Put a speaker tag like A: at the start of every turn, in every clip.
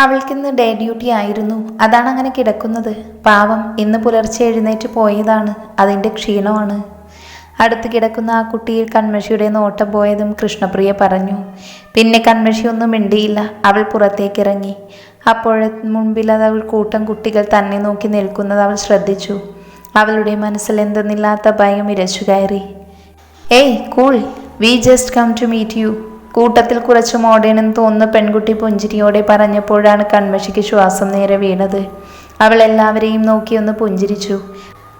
A: അവൾക്കിന്ന് day duty ആയിരുന്നു. അതാണ് അങ്ങനെ കിടക്കുന്നത്. പാവം ഇന്ന് പുലർച്ചെ എഴുന്നേറ്റ് പോയതാണ്. അതിന്റെ ക്ഷീണമാണ്. അടുത്ത് കിടക്കുന്ന ആ കുട്ടിയിൽ കൺമഷിയുടെ നോട്ടം പോയതും കൃഷ്ണപ്രിയ പറഞ്ഞു. പിന്നെ കൺമഷി ഒന്നും മിണ്ടിയില്ല. അവൾ പുറത്തേക്ക് ഇറങ്ങി അപ്പോഴെ മുൻപിൽ അത് അവൾ കൂട്ടം കുട്ടികൾ തന്നെ നോക്കി നിൽക്കുന്നത് അവൾ ശ്രദ്ധിച്ചു. അവളുടെ മനസ്സിൽ എന്തെന്നില്ലാത്ത ഭയം ഇരച്ചു കയറി. Hey cool. We just come to meet you. കൂട്ടത്തിൽ കുറച്ച് മോഡേണെന്ന് തോന്നുന്ന പെൺകുട്ടി പുഞ്ചിരിയോടെ പറഞ്ഞപ്പോഴാണ് കൺമഷിക്ക് ശ്വാസം നേരെ വീണത്. അവൾ എല്ലാവരെയും നോക്കിയൊന്ന് പുഞ്ചിരിച്ചു.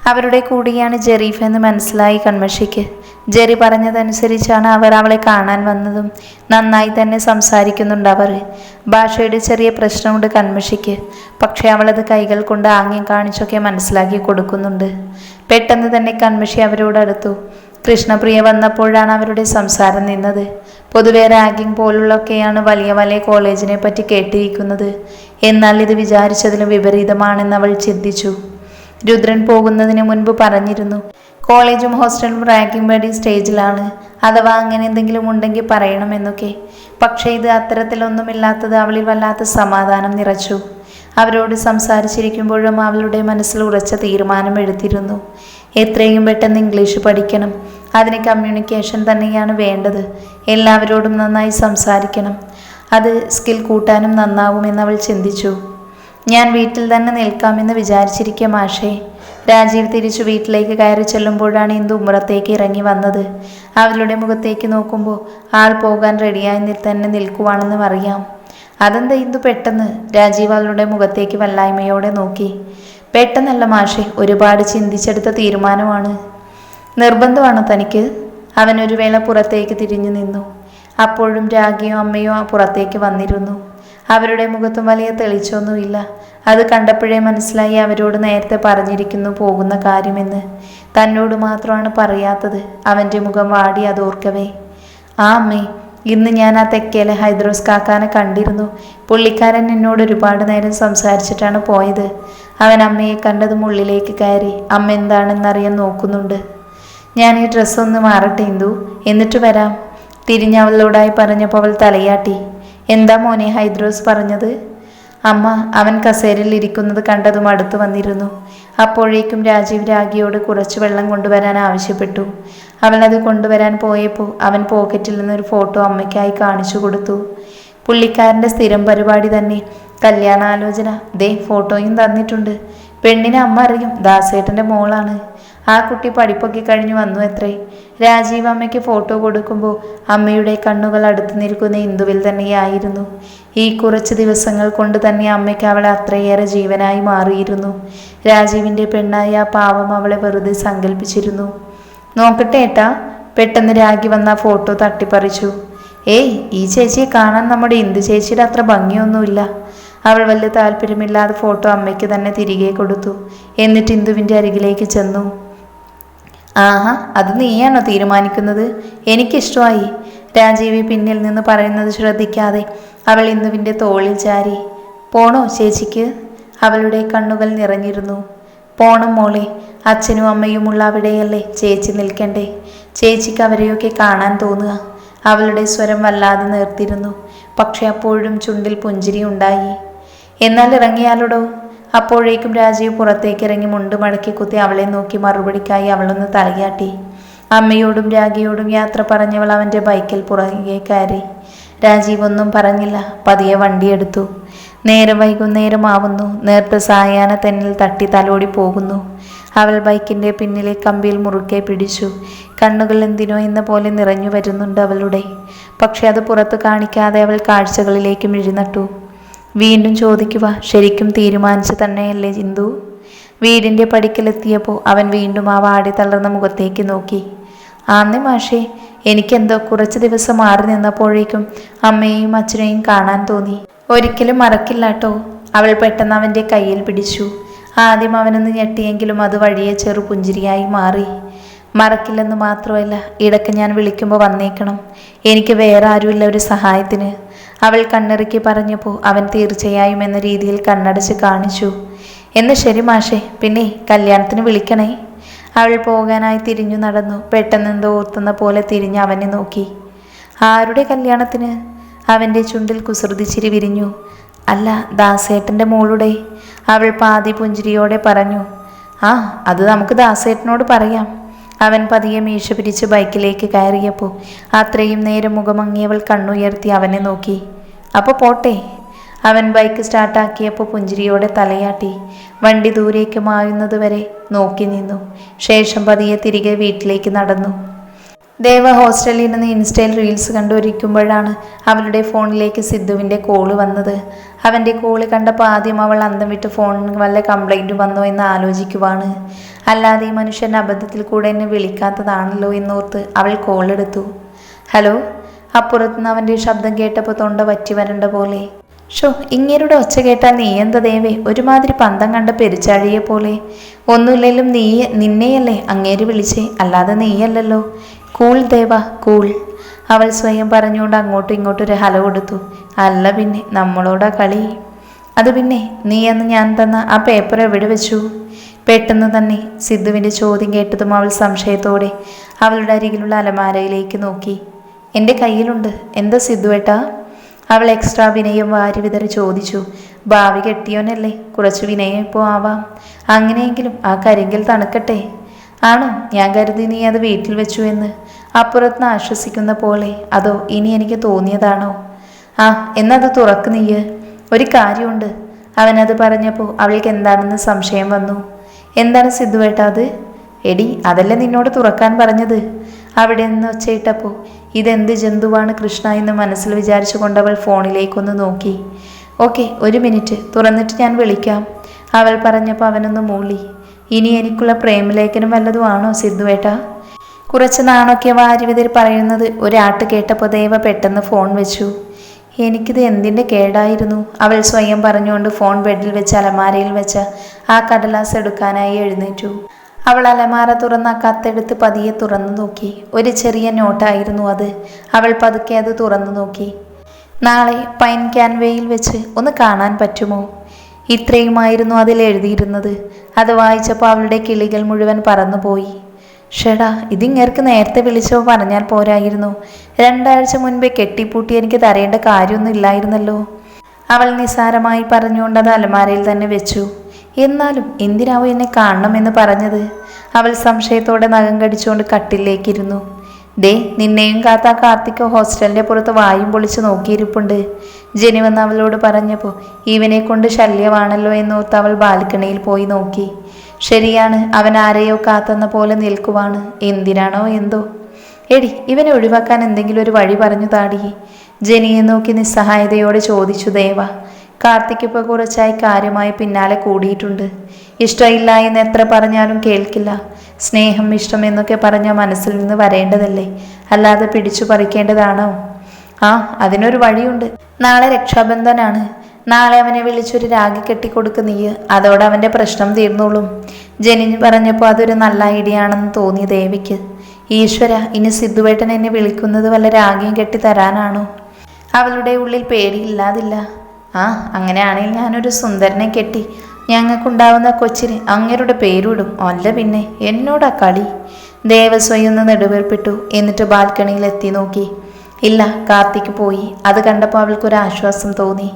A: അവരുടെ കൂടിയാണ് ജെറീഫ് എന്ന് മനസ്സിലായി കൺമഷിക്ക്. ജെറി പറഞ്ഞതനുസരിച്ചാണ് അവർ അവളെ കാണാൻ വന്നതും നന്നായി തന്നെ സംസാരിക്കുന്നുണ്ട് അവർ. ഭാഷയുടെ ചെറിയ പ്രശ്നമുണ്ട് കൺമഷിക്ക്. പക്ഷേ അവളത് കൈകൾ കൊണ്ട് ആംഗ്യം കാണിച്ചൊക്കെ മനസ്സിലാക്കി കൊടുക്കുന്നുണ്ട്. പെട്ടെന്ന് തന്നെ കൺമഷി അവരോട് അടുത്തു. കൃഷ്ണപ്രിയ വന്നപ്പോഴാണ് അവരുടെ സംസാരം നിന്നത്. പൊതുവെ റാഗിംഗ് പോലുള്ളൊക്കെയാണ് വലിയ വലിയ കോളേജിനെ പറ്റി കേട്ടിരിക്കുന്നത്. എന്നാൽ ഇത് വിചാരിച്ചതിലും വിപരീതമാണെന്ന് അവൾ ചിന്തിച്ചു. രുദ്രൻ പോകുന്നതിന് മുൻപ് പറഞ്ഞിരുന്നു കോളേജും ഹോസ്റ്റലും റാങ്കിങ് വഴി സ്റ്റേജിലാണ്. അഥവാ അങ്ങനെ എന്തെങ്കിലും ഉണ്ടെങ്കിൽ പറയണമെന്നൊക്കെ. പക്ഷേ ഇത് അത്തരത്തിലൊന്നുമില്ലാത്തത് അവളിൽ വല്ലാത്ത സമാധാനം നിറച്ചു. അവരോട് സംസാരിച്ചിരിക്കുമ്പോഴും അവളുടെ മനസ്സിൽ ഉറച്ച തീരുമാനം എടുത്തിരുന്നു. എത്രയും പെട്ടെന്ന് ഇംഗ്ലീഷ് പഠിക്കണം. അതിന് കമ്മ്യൂണിക്കേഷൻ തന്നെയാണ് വേണ്ടത്. എല്ലാവരോടും നന്നായി സംസാരിക്കണം. അത് സ്കിൽ കൂട്ടാനും നന്നാവുമെന്ന് അവൾ ചിന്തിച്ചു. ഞാൻ വീട്ടിൽ തന്നെ നിൽക്കാമെന്ന് വിചാരിച്ചിരിക്കാം മാഷേ. രാജീവ് തിരിച്ചു വീട്ടിലേക്ക് കയറി ചെല്ലുമ്പോഴാണ് ഇന്ദു ഉമ്മറത്തേക്ക് ഇറങ്ങി വന്നത്. അവരുടെ മുഖത്തേക്ക് നോക്കുമ്പോൾ ആൾ പോകാൻ റെഡിയായി തന്നെ നിൽക്കുവാണെന്നും അറിയാം. അതെന്താ ഇന്ദു പെട്ടെന്ന്? രാജീവ് അവളുടെ മുഖത്തേക്ക് വല്ലായ്മയോടെ നോക്കി. പെട്ടെന്നല്ല മാഷെ ഒരുപാട് ചിന്തിച്ചെടുത്ത തീരുമാനമാണ്. നിർബന്ധമാണോ തനിക്ക്? അവൻ ഒരു വേള പുറത്തേക്ക് തിരിഞ്ഞു നിന്നു. അപ്പോഴും രാഗിയോ അമ്മയോ പുറത്തേക്ക് വന്നിരുന്നു. അവരുടെ മുഖത്തും വലിയ തെളിച്ചൊന്നുമില്ല. അത് കണ്ടപ്പോഴേ മനസ്സിലായി അവരോട് നേരത്തെ പറഞ്ഞിരിക്കുന്നു പോകുന്ന കാര്യമെന്ന്. തന്നോട് മാത്രമാണ് പറയാത്തത്. അവന്റെ മുഖം വാടി അതോർക്കവേ. ആ അമ്മേ ഇന്ന് ഞാൻ ആ തെക്കേലെ ഹൈദ്രോസ് കാക്കാനെ കണ്ടിരുന്നു. പുള്ളിക്കാരൻ എന്നോട് ഒരുപാട് നേരം സംസാരിച്ചിട്ടാണ് പോയത്. അവൻ അമ്മയെ കണ്ടതും ഉള്ളിലേക്ക് കയറി. അമ്മ എന്താണെന്നറിയാൻ നോക്കുന്നുണ്ട്. ഞാൻ ഈ ഡ്രസ്സ് ഒന്ന് മാറട്ടെ ഇന്ദു. എന്നിട്ട് വരാം. തിരിഞ്ഞവളോടായി പറഞ്ഞപ്പോൾ അവൾ തലയാട്ടി. എന്താ മോനെ ഹൈദ്രോസ് പറഞ്ഞത്? അമ്മ അവൻ കസേരയിൽ ഇരിക്കുന്നത് കണ്ടതും അടുത്ത് വന്നിരുന്നു. അപ്പോഴേക്കും രാജീവ് രാഗിയോട് കുറച്ച് വെള്ളം കൊണ്ടുവരാൻ ആവശ്യപ്പെട്ടു. അവൻ അത് കൊണ്ടുവരാൻ പോയപ്പോൾ അവൻ പോക്കറ്റിൽ നിന്നൊരു ഫോട്ടോ അമ്മയ്ക്കായി കാണിച്ചു കൊടുത്തു. പുള്ളിക്കാരന്റെ സ്ഥിരം പരിപാടി തന്നെ കല്യാണാലോചന. ദേ ഫോട്ടോയും തന്നിട്ടുണ്ട്. പെണ്ണിനെ അമ്മ അറിയും. ദാസേട്ടന്റെ മോളാണ്. ആ കുട്ടി പഠിപ്പൊക്കെ കഴിഞ്ഞു വന്നു എത്രേ? രാജീവ് അമ്മയ്ക്ക് ഫോട്ടോ കൊടുക്കുമ്പോൾ അമ്മയുടെ കണ്ണുകൾ അടുത്ത് നിൽക്കുന്ന ഇന്ദുവിൽ തന്നെയായിരുന്നു. ഈ കുറച്ച് ദിവസങ്ങൾ കൊണ്ട് തന്നെ അമ്മയ്ക്ക് അവളെ അത്രയേറെ ജീവനായി മാറിയിരുന്നു. രാജീവിന്റെ പെണ്ണായ ആ പാവം അവളെ വെറുതെ സങ്കല്പിച്ചിരുന്നു നോക്കട്ടെ ഏട്ടാ പെട്ടെന്ന് രാഗി വന്ന ഫോട്ടോ തട്ടിപ്പറിച്ചു. ഏയ് ഈ ചേച്ചിയെ കാണാൻ നമ്മുടെ ഇന്ദു ചേച്ചിയുടെ അത്ര ഭംഗിയൊന്നുമില്ല. അവൾ വലിയ താല്പര്യമില്ലാതെ ഫോട്ടോ അമ്മയ്ക്ക് തന്നെ തിരികെ കൊടുത്തു. എന്നിട്ട് ഇന്ദുവിന്റെ അരികിലേക്ക് ചെന്നു. ആഹാ അത് നീയാണോ തീരുമാനിക്കുന്നത്? എനിക്കിഷ്ടമായി. രാജീവി പിന്നിൽ നിന്ന് പറയുന്നത് ശ്രദ്ധിക്കാതെ അവൾ ഇന്ദുവിന്റെ തോളിൽ ചാരി. പോണോ ചേച്ചിക്ക്? അവളുടെ കണ്ണുകൾ നിറഞ്ഞിരുന്നു. പോണം മോളെ അച്ഛനും അമ്മയുമുള്ള അവിടെയല്ലേ ചേച്ചി നിൽക്കണ്ടേ? ചേച്ചിക്ക് അവരെയൊക്കെ കാണാൻ തോന്നുക. അവളുടെ സ്വരം വല്ലാതെ നേർത്തിരുന്നു പക്ഷെ അപ്പോഴും ചുണ്ടിൽ പുഞ്ചിരി ഉണ്ടായി. എന്നാൽ ഇറങ്ങിയാലോടോ? അപ്പോഴേക്കും രാജീവ് പുറത്തേക്ക് ഇറങ്ങി മുണ്ട് മടക്കി കുത്തി അവളെ നോക്കി മറുപടിക്കായി അവളൊന്ന് തലയാട്ടി. അമ്മയോടും രാഗിയോടും യാത്ര പറഞ്ഞവൾ അവന്റെ ബൈക്കിൽ പുറകെ കയറി. രാജീവ് ഒന്നും പറഞ്ഞില്ല. പതിയെ വണ്ടിയെടുത്തു നേരം വൈകുന്നേരമാവുന്നു നേർത്ത സായാഹ്ന തെന്നിൽ തട്ടി തലോടി പോകുന്നു. അവൾ ബൈക്കിന്റെ പിന്നിലെ കമ്പിയിൽ മുറുക്കെ പിടിച്ചു. കണ്ണുകൾ എന്തിനോ എന്ന പോലെ നിറഞ്ഞു വരുന്നുണ്ട് അവളുടെ. പക്ഷെ അത് പുറത്ത് കാണിക്കാതെ അവൾ കാഴ്ചകളിലേക്ക് മിഴിനട്ടു വീണ്ടും ചോദിക്കുക ശരിക്കും തീരുമാനിച്ചു തന്നെയല്ലേ ജിന്ദു വീടിന്റെ പടിക്കലെത്തിയപ്പോൾ അവൻ വീണ്ടും ആ വാടി തളർന്ന മുഖത്തേക്ക് നോക്കി. ആന്നേ മാഷേ എനിക്കെന്തോ കുറച്ച് ദിവസം മാറി നിന്നപ്പോഴേക്കും അമ്മയെയും അച്ഛനെയും കാണാൻ തോന്നി. ഒരിക്കലും മറക്കില്ല കേട്ടോ അവൾ പെട്ടെന്ന് അവന്റെ കയ്യിൽ പിടിച്ചു. ആദ്യം അവനൊന്ന് ഞെട്ടിയെങ്കിലും അത് വഴിയെ ചെറു പുഞ്ചിരിയായി മാറി. മറക്കില്ലെന്ന് മാത്രമല്ല ഇടയ്ക്ക് ഞാൻ വിളിക്കുമ്പോൾ വന്നേക്കണം. എനിക്ക് വേറെ ആരുമില്ല ഒരു സഹായത്തിന്. അവൾ കണ്ണിറുക്കി പറഞ്ഞപ്പോൾ അവൻ തീർച്ചയായും എന്ന രീതിയിൽ കണ്ണടച്ച് കാണിച്ചു. എന്ന് ശരി മാഷേ പിന്നെ കല്യാണത്തിന് വിളിക്കണേ അവൾ പോകാനായി തിരിഞ്ഞു നടന്നു. പെട്ടെന്ന് എന്തോ ഓർത്തുന്ന പോലെ തിരിഞ്ഞ് അവനെ നോക്കി. ആരുടെ കല്യാണത്തിന് അവന്റെ ചുണ്ടിൽ കുസൃതിച്ചിരി വിരിഞ്ഞു. അല്ല ദാസേട്ടന്റെ മോളുടെ അവൾ പാതി പുഞ്ചിരിയോടെ പറഞ്ഞു. ആ അത് നമുക്ക് ദാസേട്ടനോട് പറയാം. അവൻ പതിയെ മീശ പിരിച്ച് ബൈക്കിലേക്ക് കയറിയപ്പോൾ അത്രയും നേരം മുഖമങ്ങിയവൾ കണ്ണുയർത്തി അവനെ നോക്കി. അപ്പോൾ പോട്ടെ. അവൻ ബൈക്ക് സ്റ്റാർട്ടാക്കിയപ്പോൾ പുഞ്ചിരിയോടെ തലയാട്ടി. വണ്ടി ദൂരേക്ക് മായുന്നത് വരെ നോക്കി നിന്നു. ശേഷം പതിയെ തിരികെ വീട്ടിലേക്ക് നടന്നു. ദേവ ഹോസ്റ്റലിൽ നിന്ന് ഇൻസ്റ്റയിൽ റീൽസ് കണ്ടുവരിക്കുമ്പോഴാണ് അവളുടെ ഫോണിലേക്ക് സിദ്ധുവിന്റെ കോൾ വന്നത്. അവന്റെ കോൾ കണ്ടപ്പോൾ ആദ്യം അവൾ അന്തം വിട്ട് ഫോണിന് വല്ല കംപ്ലൈന്റ് വന്നോ എന്ന് ആലോചിക്കുവാണ്. അല്ലാതെ ഈ മനുഷ്യൻ അബദ്ധത്തിൽ കൂടെ എന്നെ വിളിക്കാത്തതാണല്ലോ എന്നോർത്ത് അവൾ കോളെടുത്തു ഹലോ? അപ്പുറത്തുനിന്ന് അവന്റെ ശബ്ദം കേട്ടപ്പോൾ തൊണ്ട വറ്റി വരണ്ട പോലെ. ഷോ ഇങ്ങേരുടെ ഒച്ച കേട്ടാൽ നീ എന്താ ദേവേ? ഒരുമാതിരി പന്തം കണ്ട പെരിച്ചാഴിയെ പോലെ. ഒന്നുമില്ലെങ്കിലും നീ നിന്നെയല്ലേ അങ്ങേര് വിളിച്ചേ? അല്ലാതെ നീയല്ലല്ലോ. കൂൾ ദേവ കൂൾ അവൾ സ്വയം പറഞ്ഞുകൊണ്ട് അങ്ങോട്ടും ഇങ്ങോട്ടും ഒരു ഹല കൊടുത്തു. അല്ല പിന്നെ നമ്മളോടാ കളി? അത് പിന്നെ നീ അന്ന് ഞാൻ തന്ന ആ പേപ്പർ എവിടെ വെച്ചു? പെട്ടെന്ന് തന്നെ സിദ്ധുവിന്റെ ചോദ്യം കേട്ടതും അവൾ സംശയത്തോടെ അവളുടെ അരികിലുള്ള അലമാരയിലേക്ക് നോക്കി. എന്റെ കയ്യിലുണ്ട്. എന്താ സിദ്ധുവേട്ടാ അവൾ എക്സ്ട്രാ വിനയം വാരി വിതറി ചോദിച്ചു. ഭാവി കെട്ടിയോനല്ലേ. കുറച്ച് വിനയം ഇപ്പോൾ ആവാം. അങ്ങനെയെങ്കിലും ആ കരിങ്കിൽ തണുക്കട്ടെ. ആണോ? ഞാൻ കരുതി നീ അത് വീട്ടിൽ വെച്ചു എന്ന്. അപ്പുറത്തുനിന്ന് ആശ്വസിക്കുന്ന പോലെ അതോ ഇനി എനിക്ക് തോന്നിയതാണോ? ആ എന്നത് തുറക്ക് നീയ്. ഒരു കാര്യമുണ്ട്. അവനത് പറഞ്ഞപ്പോൾ അവൾക്ക് എന്താണെന്ന് സംശയം വന്നു. എന്താണ് സിദ്ധുവേട്ടാ അത്? എടി അതല്ലേ നിന്നോട് തുറക്കാൻ പറഞ്ഞത്? അവിടെ നിന്ന് ഒച്ചയിട്ടപ്പോൾ ഇതെന്ത് ജന്തുവാണ് കൃഷ്ണ എന്ന് മനസ്സിൽ വിചാരിച്ചുകൊണ്ട് അവൾ ഫോണിലേക്കൊന്ന് നോക്കി. ഓക്കെ ഒരു മിനിറ്റ്. തുറന്നിട്ട് ഞാൻ വിളിക്കാം. അവൾ പറഞ്ഞപ്പോൾ അവനൊന്ന് മൂളി. ഇനി എനിക്കുള്ള പ്രേമലേഖനം വല്ലതും ആണോ സിദ്ധുവേട്ട? കുറച്ച് നാണൊക്കെ വാരിവിതിൽ പറയുന്നത് ഒരാട്ട് കേട്ടപ്പോൾ ദേവ പെട്ടെന്ന് ഫോൺ വെച്ചു. എനിക്കിത് എന്തിന്റെ കേടായിരുന്നു? അവൾ സ്വയം പറഞ്ഞുകൊണ്ട് ഫോൺ ബെഡിൽ വെച്ച് അലമാരയിൽ വെച്ച് ആ കടലാസ് എടുക്കാനായി എഴുന്നേറ്റു. അവൾ അലമാര തുറന്ന കത്തെടുത്ത് പതിയെ തുറന്നു നോക്കി. ഒരു ചെറിയ നോട്ടായിരുന്നു അത്. അവൾ പതുക്കെ അത് തുറന്നു നോക്കി. നാളെ പൈൻ ക്യാൻവേയിൽ വെച്ച് ഒന്ന് കാണാൻ പറ്റുമോ? ഇത്രയുമായിരുന്നു അതിൽ എഴുതിയിരുന്നത്. അത് വായിച്ചപ്പോൾ അവളുടെ കിളികൾ മുഴുവൻ പറന്നുപോയി. ഷെടാ ഇതിങ്ങേർക്ക് നേരത്തെ വിളിച്ചോ പറഞ്ഞാൽ പോരായിരുന്നു. രണ്ടാഴ്ച മുൻപേ കെട്ടിപ്പൂട്ടി എനിക്ക് തരേണ്ട കാര്യമൊന്നും ഇല്ലായിരുന്നല്ലോ. അവൾ നിസാരമായി പറഞ്ഞുകൊണ്ട് അത് അലമാരയിൽ തന്നെ വെച്ചു. എന്നാലും എന്തിനാവോ എന്നെ കാണണമെന്ന് പറഞ്ഞത്? അവൾ സംശയത്തോടെ നഖം കടിച്ചുകൊണ്ട് കട്ടിലേക്കിരുന്നു. ദേ നിന്നെയും കാത്ത കാർത്തിക് ഹോസ്റ്റലിന്റെ പുറത്ത് വായും പൊളിച്ച് നോക്കിയിരിപ്പുണ്ട്. ജനി വന്ന് അവളോട് പറഞ്ഞപ്പോൾ ഇവനെ കൊണ്ട് ശല്യമാണല്ലോ എന്നോർത്ത് അവൾ ബാൽക്കണിയിൽ പോയി നോക്കി. ശരിയാണ്. അവൻ ആരെയോ കാത്തെന്ന പോലെ നിൽക്കുവാണ്. എന്തിനാണോ എന്തോ. എടി ഇവനെ ഒഴിവാക്കാൻ എന്തെങ്കിലും ഒരു വഴി പറഞ്ഞു താടി. ജനിയെ നോക്കി നിസ്സഹായതയോടെ ചോദിച്ചു ദേവ. കാർത്തിക് ഇപ്പോൾ കുറച്ചായി കാര്യമായി പിന്നാലെ കൂടിയിട്ടുണ്ട്. ഇഷ്ടമില്ല എന്ന് എത്ര പറഞ്ഞാലും കേൾക്കില്ല. സ്നേഹം ഇഷ്ടം എന്നൊക്കെ പറഞ്ഞാൽ മനസ്സിൽ നിന്ന് വരേണ്ടതല്ലേ? അല്ലാതെ പിടിച്ചു പറിക്കേണ്ടതാണോ? ആ അതിനൊരു വഴിയുണ്ട്. നാളെ രക്ഷാബന്ധനാണ്. നാളെ അവനെ വിളിച്ചൊരു രാഗി കെട്ടിക്കൊടുക്ക് നീ അതോടെ അവന്റെ പ്രശ്നം തീർന്നോളും. ജനിഞ്ഞ് പറഞ്ഞപ്പോൾ അതൊരു നല്ല ഐഡിയ ആണെന്ന് തോന്നി ദേവിക്ക്. ഈശ്വര ഇനി സിദ്ധുവേട്ടൻ എന്നെ വിളിക്കുന്നത് വല്ല രാഗിയും കെട്ടി തരാനാണോ? അവളുടെ ഉള്ളിൽ പേടിയില്ലാതില്ല ആ അങ്ങനെയാണെങ്കിൽ ഞാനൊരു സുന്ദരനെ കെട്ടി. ഞങ്ങൾക്കുണ്ടാവുന്ന കൊച്ചിന് അങ്ങരുടെ പേരിടും. അല്ല പിന്നെ എന്നോടാ കളി? ദേവസ്വയം ഒന്ന് നെടുവേർപ്പെട്ടു. എന്നിട്ട് ബാൽക്കണിയിൽ എത്തി നോക്കി. ഇല്ല കാർത്തിക്ക് പോയി. അത് കണ്ടപ്പോൾ അവൾക്കൊരു ആശ്വാസം തോന്നി.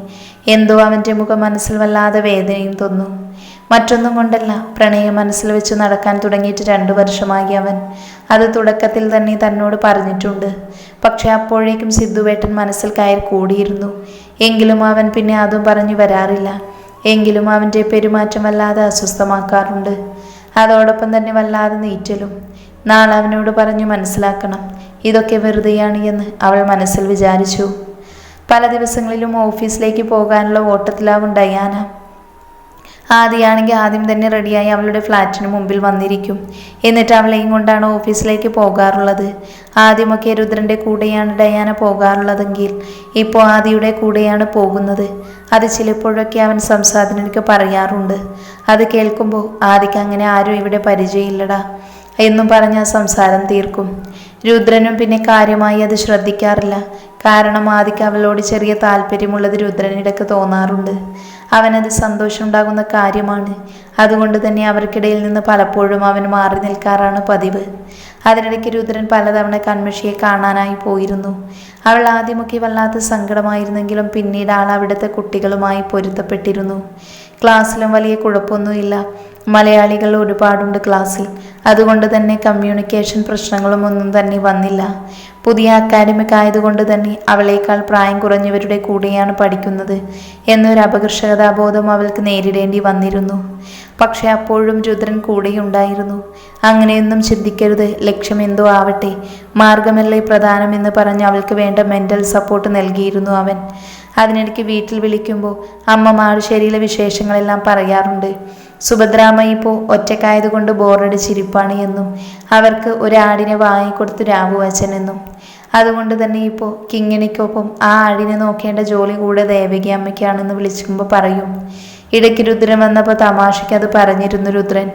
A: എന്തോ അവന്റെ മുഖം മനസ്സിൽ വല്ലാതെ വേദനയും തോന്നു മറ്റൊന്നും കൊണ്ടല്ല പ്രണയം മനസ്സിൽ വെച്ച് നടക്കാൻ തുടങ്ങിയിട്ട് രണ്ടു വർഷമായി അവൻ. അത് തുടക്കത്തിൽ തന്നെ തന്നോട് പറഞ്ഞിട്ടുണ്ട്. പക്ഷെ അപ്പോഴേക്കും സിദ്ധുവേട്ടൻ മനസ്സിൽ കയറി കൂടിയിരുന്നു. എങ്കിലും അവൻ പിന്നെ അതും പറഞ്ഞു വരാറില്ല. എങ്കിലും അവന്റെ പെരുമാറ്റം വല്ലാതെ അസ്വസ്ഥമാക്കാറുണ്ട്. അതോടൊപ്പം തന്നെ വല്ലാതെ നീറ്റലും. നാളെ അവനോട് പറഞ്ഞു മനസ്സിലാക്കണം. ഇതൊക്കെ വെറുതെയാണ് എന്ന് അവൾ മനസ്സിൽ വിചാരിച്ചു. പല ദിവസങ്ങളിലും ഓഫീസിലേക്ക് പോകാനുള്ള ഓട്ടത്തിലാവും ഡയാന. ആദ്യമാണെങ്കിൽ ആദ്യം തന്നെ റെഡിയായി അവളുടെ ഫ്ലാറ്റിന് മുമ്പിൽ വന്നിരിക്കും. എന്നിട്ട് അവളെയും കൊണ്ടാണ് ഓഫീസിലേക്ക് പോകാറുള്ളത്. ആദ്യമൊക്കെ രുദ്രന്റെ കൂടെയാണ് ഡയാന പോകാറുള്ളതെങ്കിൽ ഇപ്പോൾ ആദിയുടെ കൂടെയാണ് പോകുന്നത്. അത് ചിലപ്പോഴൊക്കെ അവൻ സംസാരത്തിനൊക്കെ പറയാറുണ്ട്. അത് കേൾക്കുമ്പോൾ ആദിക്ക് അങ്ങനെ ആരും ഇവിടെ പരിചയമില്ലടാ. എന്നും ആ സംസാരം തീർക്കും. രുദ്രനും പിന്നെ കാര്യമായി അത് ശ്രദ്ധിക്കാറില്ല. കാരണം ആദിക്ക് അവളോട് ചെറിയ താല്പര്യമുള്ളത് രുദ്രനിടക്ക് തോന്നാറുണ്ട്. അവനത് സന്തോഷമുണ്ടാകുന്ന കാര്യമാണ്. അതുകൊണ്ട് തന്നെ അവർക്കിടയിൽ നിന്ന് പലപ്പോഴും അവൻ മാറി നിൽക്കാറാണ് പതിവ്. അതിനിടയ്ക്ക് രുദ്രൻ പലതവണ കൺമഷിയെ കാണാനായി പോയിരുന്നു. അവൾ ആദ്യമൊക്കെ വല്ലാത്ത സങ്കടമായിരുന്നെങ്കിലും പിന്നീട് ആൾ അവിടുത്തെ കുട്ടികളുമായി പൊരുത്തപ്പെട്ടിരുന്നു. ക്ലാസ്സിലും വലിയ കുഴപ്പമൊന്നുമില്ല. മലയാളികൾ ഒരുപാടുണ്ട് ക്ലാസ്സിൽ. അതുകൊണ്ട് തന്നെ കമ്മ്യൂണിക്കേഷൻ പ്രശ്നങ്ങളും ഒന്നും തന്നെ വന്നില്ല. പുതിയ അക്കാഡമിക് ആയതുകൊണ്ട് തന്നെ അവളേക്കാൾ പ്രായം കുറഞ്ഞവരുടെ കൂടെയാണ് പഠിക്കുന്നത് എന്നൊരു അപകർഷകതാബോധം അവൾക്ക് നേരിടേണ്ടി വന്നിരുന്നു. പക്ഷെ അപ്പോഴും രുദ്രൻ കൂടെയുണ്ടായിരുന്നു. അങ്ങനെയൊന്നും ചിന്തിക്കരുത് ലക്ഷ്യം എന്തോ ആവട്ടെ. മാർഗമല്ലേ പ്രധാനമെന്ന് പറഞ്ഞ് അവൾക്ക് വേണ്ട മെന്റൽ സപ്പോർട്ട് നൽകിയിരുന്നു അവൻ. അതിനിടയ്ക്ക് വീട്ടിൽ വിളിക്കുമ്പോൾ അമ്മമാർ മാടുശ്ശേരിയിലെ വിശേഷങ്ങളെല്ലാം പറയാറുണ്ട്. സുഭദ്രാമ്മ ഇപ്പോൾ ഒറ്റക്കായതുകൊണ്ട് ബോറടിച്ചിരിപ്പാണ് എന്നും അവർക്ക് ഒരാടിനെ വാങ്ങിക്കൊടുത്തു രാവു എന്നും അതുകൊണ്ട് തന്നെ ഇപ്പോൾ കിങ്ങിണിക്കൊപ്പം ആ ആടിനെ നോക്കേണ്ട ജോലി കൂടെ ദേവകി അമ്മയ്ക്കാണെന്ന് വിളിക്കുമ്പോൾ പറയും. ഇടയ്ക്ക് രുദ്രൻ വന്നപ്പോൾ തമാശയ്ക്ക് അത് പറഞ്ഞിരുന്നു രുദ്രൻ.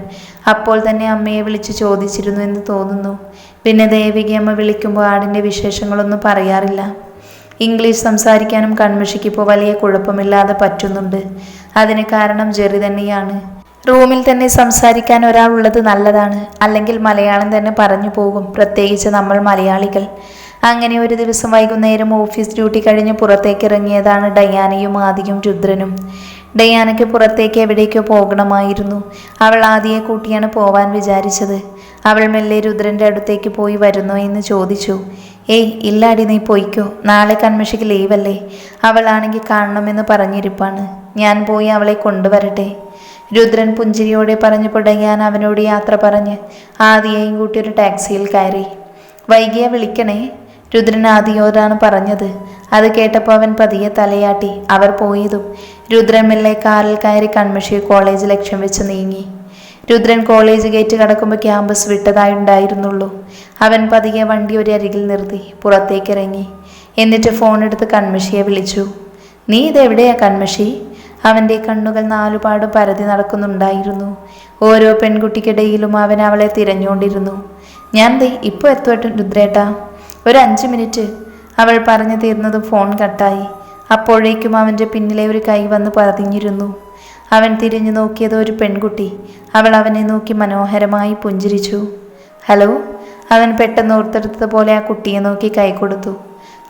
A: അപ്പോൾ തന്നെ അമ്മയെ വിളിച്ച് ചോദിച്ചിരുന്നു എന്ന് തോന്നുന്നു. പിന്നെ ദേവികി അമ്മ വിളിക്കുമ്പോൾ ആടിന്റെ വിശേഷങ്ങളൊന്നും പറയാറില്ല. ഇംഗ്ലീഷ് സംസാരിക്കാനും കൺമഷിക്ക് ഇപ്പോൾ വലിയ കുഴപ്പമില്ലാതെ പറ്റുന്നുണ്ട്. അതിന് കാരണം ജെറി തന്നെയാണ്. റൂമിൽ തന്നെ സംസാരിക്കാൻ ഒരാളുള്ളത് നല്ലതാണ്. അല്ലെങ്കിൽ മലയാളം തന്നെ പറഞ്ഞു പോകും. പ്രത്യേകിച്ച് നമ്മൾ മലയാളികൾ. അങ്ങനെ ഒരു ദിവസം വൈകുന്നേരം ഓഫീസ് ഡ്യൂട്ടി കഴിഞ്ഞ് പുറത്തേക്ക് ഇറങ്ങിയതാണ് ഡയാനയും ആദിയും രുദ്രനും. ഡയാനയ്ക്ക് പുറത്തേക്ക് എവിടേക്കോ പോകണമായിരുന്നു. അവൾ ആദിയെ കൂട്ടിയാണ് പോവാൻ വിചാരിച്ചത്. അവൾ മെല്ലെ രുദ്രന്റെ അടുത്തേക്ക് പോയി വരുന്നോ എന്ന് ചോദിച്ചു. ഏയ് ഇല്ലാടി നീ പോയിക്കോ. നാളെ കൺമഷിക്ക് ലീവല്ലേ. അവളാണെങ്കിൽ കാണണമെന്ന് പറഞ്ഞിരിപ്പാണ്. ഞാൻ പോയി അവളെ കൊണ്ടുവരട്ടെ. രുദ്രൻ പുഞ്ചിരിയോടെ പറഞ്ഞു തുടങ്ങിയാൻ അവനോട് യാത്ര പറഞ്ഞ് ആദിയെയും കൂട്ടി ഒരു ടാക്സിയിൽ കയറി. വൈകിയ വിളിക്കണേ. രുദ്രൻ ആദിയോടാണ് പറഞ്ഞത്. അത് കേട്ടപ്പോൾ അവൻ പതിയെ തലയാട്ടി. അവർ പോയതും രുദ്രൻ മെല്ലെ കാറിൽ കയറി കൺമഷി കോളേജ് ലക്ഷ്യം വെച്ച് നീങ്ങി. രുദ്രൻ കോളേജ് ഗേറ്റ് കടക്കുമ്പോൾ ക്യാമ്പസ് വിട്ടതായി ഉണ്ടായിരുന്നുള്ളൂ. അവൻ പതിയെ വണ്ടി ഒരു അരികിൽ നിർത്തി പുറത്തേക്ക് ഇറങ്ങി. എന്നിട്ട് ഫോൺ എടുത്ത് കൺമഷിയെ വിളിച്ചു. നീ ഇതെവിടെയാ കൺമഷി? അവന്റെ കണ്ണുകൾ നാലുപാടും പരതി നടക്കുന്നുണ്ടായിരുന്നു. ഓരോ പെൺകുട്ടിക്കിടയിലും അവൻ അവളെ തിരഞ്ഞുകൊണ്ടിരുന്നു. ഞാൻ ദേ ഇപ്പോൾ എത്തുവട്ടെ രുദ്രേട്ടാ. ഒരു അഞ്ച് മിനിറ്റ്. അവൾ പറഞ്ഞു തീർന്നതും ഫോൺ കട്ടായി. അപ്പോഴേക്കും അവന്റെ പിന്നിലെ ഒരു കൈ വന്ന് പതിഞ്ഞിരുന്നു. അവൻ തിരിഞ്ഞു നോക്കിയത് ഒരു പെൺകുട്ടി. അവൾ അവനെ നോക്കി മനോഹരമായി പുഞ്ചിരിച്ചു. ഹലോ? അവൻ പെട്ടെന്ന് ഓർത്തെടുത്തതുപോലെ ആ കുട്ടിയെ നോക്കി കൈ കൊടുത്തു.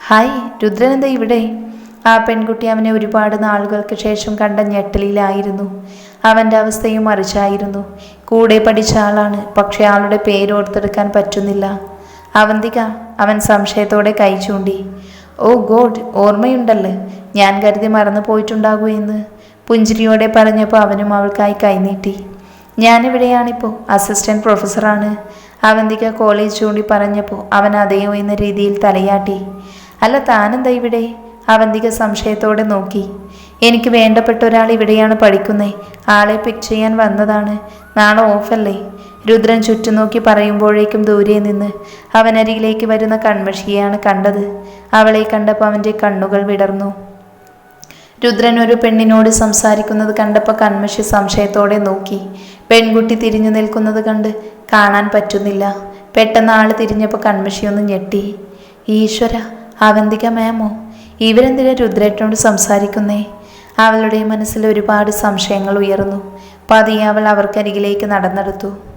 A: ഹായ് രുദ്രനെന്താ ഇവിടെ? ആ പെൺകുട്ടി അവനെ ഒരുപാട് നാളുകൾക്ക് ശേഷം കണ്ട ഞെട്ടലിലായിരുന്നു. അവന്റെ അവസ്ഥയും മറിച്ചായിരുന്നു. കൂടെ പഠിച്ച ആളാണ് പക്ഷെ ആളുടെ പേര് ഓർത്തെടുക്കാൻ പറ്റുന്നില്ല. അവന്തിക അവൻ സംശയത്തോടെ കൈ ചൂണ്ടി. ഓ ഗോഡ് ഓർമ്മയുണ്ടല്ലേ? ഞാൻ കരുതി മറന്നു പോയിട്ടുണ്ടാകൂ എന്ന് പുഞ്ചിരിയോടെ പറഞ്ഞപ്പോൾ അവനും അവൾക്കായി കൈനീട്ടി ഞാനിവിടെയാണിപ്പോൾ അസിസ്റ്റന്റ് പ്രൊഫസറാണ് അവന്തിക കോളേജ് ചൂണ്ടി പറഞ്ഞപ്പോൾ അവൻ അതെയോ എന്ന രീതിയിൽ തലയാട്ടി. അല്ല താനെന്താ ഇവിടെ? അവന്തിക സംശയത്തോടെ നോക്കി. എനിക്ക് വേണ്ടപ്പെട്ട ഒരാൾ ഇവിടെയാണ് പഠിക്കുന്നേ. ആളെ പിക്ക് ചെയ്യാൻ വന്നതാണ്. നാളെ ഓഫല്ലേ രുദ്രൻ ചുറ്റും നോക്കി പറയുമ്പോഴേക്കും ദൂരെ നിന്ന് അവനരികിലേക്ക് വരുന്ന കൺമഷിയെയാണ് കണ്ടത്. അവളെ കണ്ടപ്പോൾ അവന്റെ കണ്ണുകൾ വിടർന്നു. രുദ്രൻ ഒരു പെണ്ണിനോട് സംസാരിക്കുന്നത് കണ്ടപ്പോൾ കൺമഷി സംശയത്തോടെ നോക്കി. പെൺകുട്ടി തിരിഞ്ഞു നിൽക്കുന്നത് കണ്ട് കാണാൻ പറ്റുന്നില്ല. പെട്ടെന്ന് ആൾ തിരിഞ്ഞപ്പോൾ കൺമഷി ഒന്ന് ഞെട്ടി. ഈശ്വര അവന്തിക മാമോ? ഇവരെന്തിനാ രുദ്രേട്ടനോട് സംസാരിക്കുന്നേ? അവളുടെ മനസ്സിൽ ഒരുപാട് സംശയങ്ങൾ ഉയർന്നു. പതിയെ അവൾ അവർക്കരികിലേക്ക് നടന്നെടുത്തു.